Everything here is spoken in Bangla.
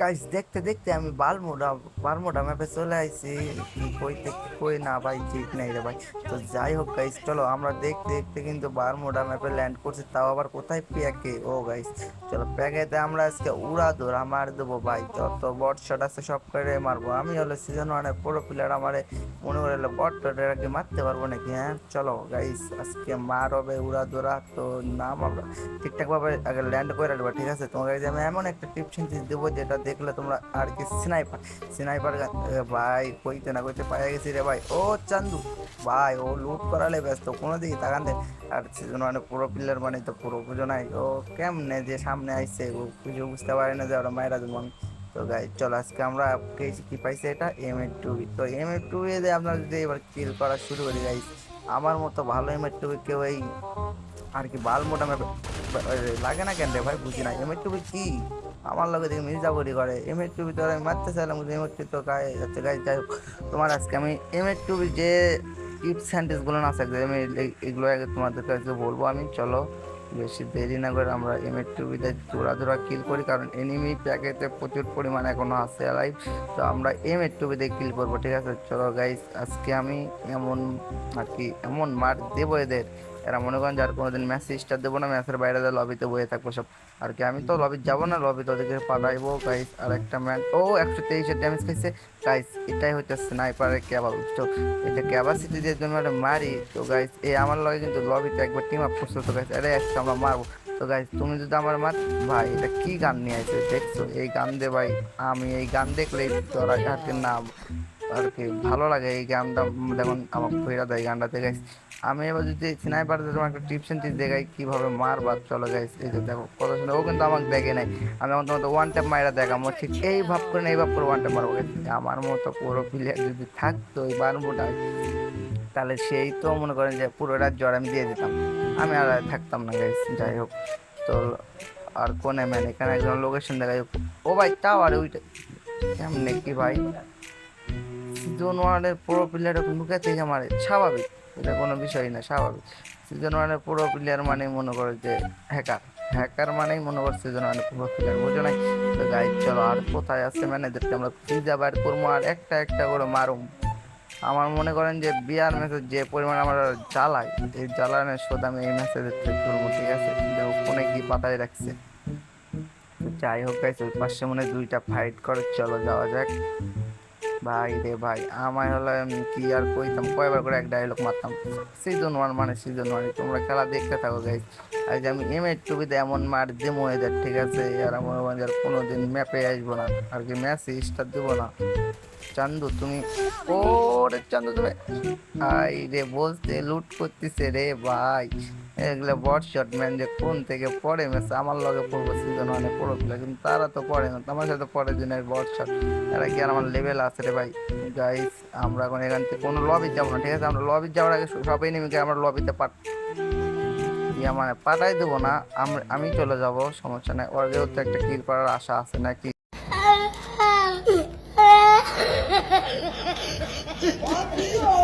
গাইস দেখতে দেখতে আমি বালমোড়া বালমোড়া ম্যাপে চলে আইছি। কি কইতে কই না ভাই, ঠিক নাই রে ভাই। তো যাই হোক গাইস চলো আমরা দেখতে দেখতে কিন্তু বারমোড়া ম্যাপে ল্যান্ড করছি, তাও আবার কোথায় প্যাকে? ও গাইস চলো প্যাকেতে আমরা আজকে উড়া ধরা মার দেবো ভাই। যত বট শট আছে সব করে মারবো। আমি হলো সিজন ওয়ানের পুরো প্লেয়ার আমারে মনে করে বট টটেরা কি মারতে পারব নাকি হ্যাঁ? চলো গাইস আজকে মার হবে উড়া ধরা তো নাম আমরা ঠিকঠাক ভাবে আগে ল্যান্ড করে রাখব, ঠিক আছে? তোমাকে আমি এমন একটা টিপস দেবো যেটা দেখলে তোমরা আর কি স্নাইপার। স্নাইপার ভাই, কইতে না কইতে পায়ে গেছি রে ভাই। ও চান্দু, ভাই, ও লুট করালে ব্যস্ত কোনো দিকে তাকান দে। আর সেজন্য মানে পুরো প্লেয়ার মানে তো পুরো পুজো নাই। ও কেমনে যে সামনে আইছে, ও পুজো বুঝতে পারে না যে ওরা মায়েরা দেবো তো গাই চলো আজকে আমরা পেয়েছি কি পাইছি এটা? এম এ টু তো এম এর টু এ আপনারা যদি এবার কিল করা শুরু করি গাইস আমার মতো ভালো এম এর টু কেউ এই আর কি বাল মোটা লাগে না কেন রে ভাই? বুঝি না। এম এর টু কি? আমার লগে দেখি মির্জাপুরি করে। এম এর টুবি তো আমি মারতে চাইলাম কিন্তু এম এর টু তো গায়ে যাচ্ছে, গায়ে যাই তোমার আজকে আমি এম এর টুবি যে টিপসগুলো না থাকবে আমি এগুলো আগে তোমাদের কাছে বলব আমি, চলো, বেশি দেরি না করে আমরা এম এর টুবিতে জোড়া জোড়া কিল করি, কারণ এনিমি প্যাকেটে প্রচুর পরিমাণে এখনও আছে লাইভ তো আমরা এম এর টুবিতে কিল করব, ঠিক আছে? চলো গাইস আজকে আমি এমন আর কি, এমন মার দেবো এদের এরা মনে করেন যার কোনোদিন ম্যাচ স্টার দেবো না ম্যাচের বাইরে লবিতে বয়ে থাকব সব। আর কি, আমি তো লবি যাব না লবিতে ওদেরকে পাঠাইবো গাইস আর একটা ম্যান ও, একশো তেইশের ড্যামেজ খাইছে। গাইস এটাই হচ্ছে স্নাইপারের ক্যাবা বুঝছ এটা ক্যাপাসিটি দিয়ে জন্য মারি, তো গাইস এই আমার লগে কিন্তু লবিতে একবার টিম আপ করছ, তো গাইস আরে একটা আমরা মারবো। তো গাইস তুমি যদি আমার মার ভাই, এটা কি গান নিয়ে আসছে দেখছ? এই গান দে ভাই, আমি এই গান দেখলেই তোরা আর কি না আর কি, ভালো লাগে এই গানটা। যেমন আমার ভৈরা দেয় গানটাতে গাইস আমি এবার যদি স্নাইপার তোমার একটা টিপস এন্ড টিপস দেখাই, কীভাবে মারবার চলো গাইস এই যে দেখো, কত সুন্দর। ও কিন্তু আমাকে দেখে নাই। আমি আমার তোমার ওয়ান ট্যাপ মাইরা দেখাবো, ঠিক এই ভাব করে এই ভাব করে ওয়ান ট্যাপ মারবো। আমার মতো পুরো প্লেয়ার যদি থাকতো এই বারমোটা তাহলে সেই তো মনে করেন যে পুরো রাত জ্বর আমি দিয়ে দিতাম। আমি আর থাকতাম না গাইস যাই হোক। তো আর কোনে ম্যান এখানে একজন লোকেশন দেখাই ও ভাই তাও আর ওইটা। কেমনে কি ভাই? সিজন ওয়ানের পুরো প্লেয়ার লুকে থেকে মারে, স্বাভাবিক। এটা কোনো বিষয় না, স্বাভাবিক। সিজন ওয়ানের পুরো প্লেয়ার মানে মনে করে যে হ্যাকার হ্যাকার মানেই মনে করে সিজন ওয়ানের পুরো প্লেয়ার বুঝো নাই? তো গাই চলো আর কোথায় আছে ম্যানেজারকে আমরা পিজা বাইর করব আর একটা একটা করে মারুম। আমার মনে করেন যে বিয়ার ম্যাচে যে পরিমাণ আমরা জ্বালাই, এই জ্বালানোর শোধ আমি এই ম্যাচে তুলবো, ঠিক আছে? দেখো ফোনে কি পাতায় রাখছে। যাই হোক গাইছে ওই পাশে মনে দুইটা ফাইট করে, চলো যাওয়া যাক। ভাই রে ভাই, আমায় হলো কি আর কইতাম? কয়বার করে এক ডায়লগ মারতাম। সিজন ওয়ান মানে সিজন ওয়ান তোমরা খেলা দেখতে থাকো গাইজ আর যে আমি এম এর টুবিতে এমন মার দেবো এদের, ঠিক আছে? আর আমার মনে হয় কোনোদিন ম্যাপে আসব না। আর কি ম্যাচে স্টার দেবো না। চান্দু, তুমি ও রে চান্দু, তুমি আই রে, বলতে লুট করতেছে রে ভাই। এগুলো বট শট ম্যান যে কোন থেকে পড়ে ম্যাচ আমার লগে পড়ব সিজন ওয়ানে পড়ো কিন্তু তারা তো পড়ে না। তোমার সাথে পরের দিনের বট শট এরা কি আর আমার লেভেল আছে রে ভাই? গাইস আমরা এখন এখান থেকে কোনো লবি যাব না, ঠিক আছে? আমরা লবি যাওয়ার আগে সবাই নেমে আমরা লবিতে পাঠ মানে পাঠাই দেবো না। আম- আমি চলে যাব, সমস্যা নাই। ওর যেহেতু একটা কিল করার আশা আছে নাকি?